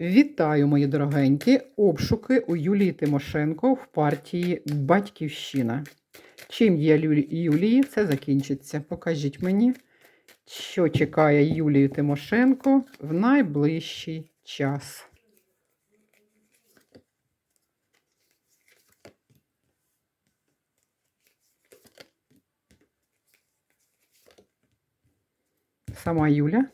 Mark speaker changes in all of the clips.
Speaker 1: Вітаю, мої дорогенькі! Обшуки у Юлії Тимошенко в партії Батьківщина. Чим є Юлії, це закінчиться. Покажіть мені, що чекає Юлію Тимошенко в найближчий час. Сама Юля.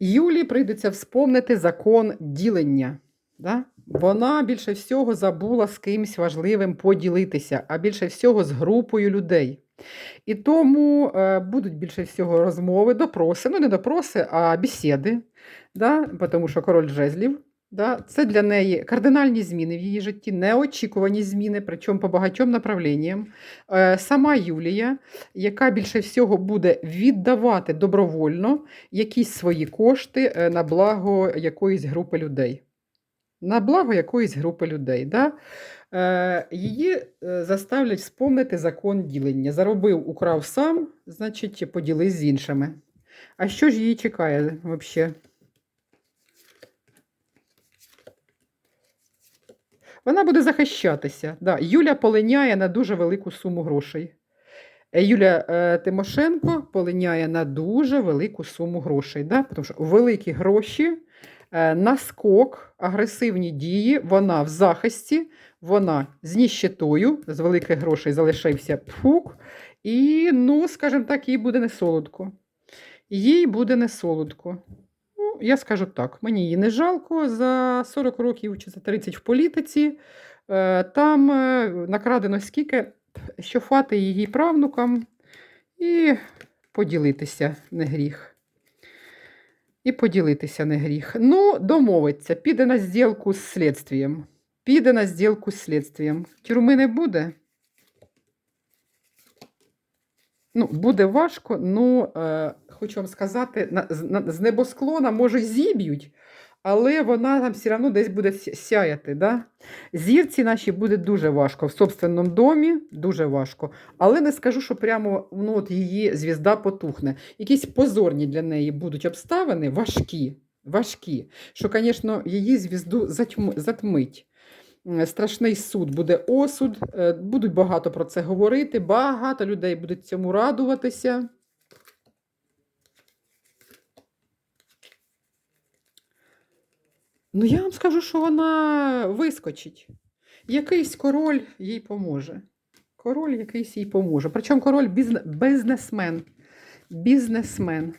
Speaker 1: Юлі прийдеться вспомнити закон ділення. Да? Вона більше всього забула з кимсь важливим поділитися, а більше всього з групою людей. І тому е, будуть більше всього розмови, допроси, ну не допроси, а бесіди, да? тому що король жезлів. Да? Це для неї кардинальні зміни в її житті, неочікувані зміни, причому по багатьом направленням. Е, сама Юлія, яка більше всього буде віддавати добровольно якісь свої кошти е, на благо якоїсь групи людей. На благо якоїсь групи людей. Да? Е, її е, заставлять вспомнити закон ділення. Заробив, украв сам, значить, поділись з іншими. А що ж її чекає взагалі? Вона буде захищатися. Да. Юля полиняє на дуже велику суму грошей. Е, Юля е, Тимошенко полиняє на дуже велику суму грошей. Да? Тому що великі гроші, е, наскок, агресивні дії, вона в захисті, вона з ніщетою, з великих грошей залишився пфук, і, ну, скажімо так, їй буде не солодко. Їй буде не солодко. Я скажу так, мені її не жалко за 40 років чи за 30 в політиці. Е, Там е, накрадено скільки, що фати її правнукам і поділитися не гріх. І поділитися не гріх. Ну, домовиться, піде на зділку з слідствієм. Піде на зділку з слідствієм. Тюрми не буде. Ну, буде важко, ну, е, хочу вам сказати, з, небосклона, може, зіб'ють, але вона там все одно десь буде сяяти. Да? Зірці наші буде дуже важко. В собственному домі дуже важко. Але не скажу, що прямо ну, от її звізда потухне. Якісь позорні для неї будуть обставини важкі. Важкі, що, звісно, її звізду затмить. Страшний суд буде осуд, е, будуть багато про це говорити, багато людей будуть цьому радуватися. Ну, я вам скажу, що вона вискочить. Якийсь король їй поможе. Король якийсь їй поможе. Причому король бізнесмен. Бізнесмен.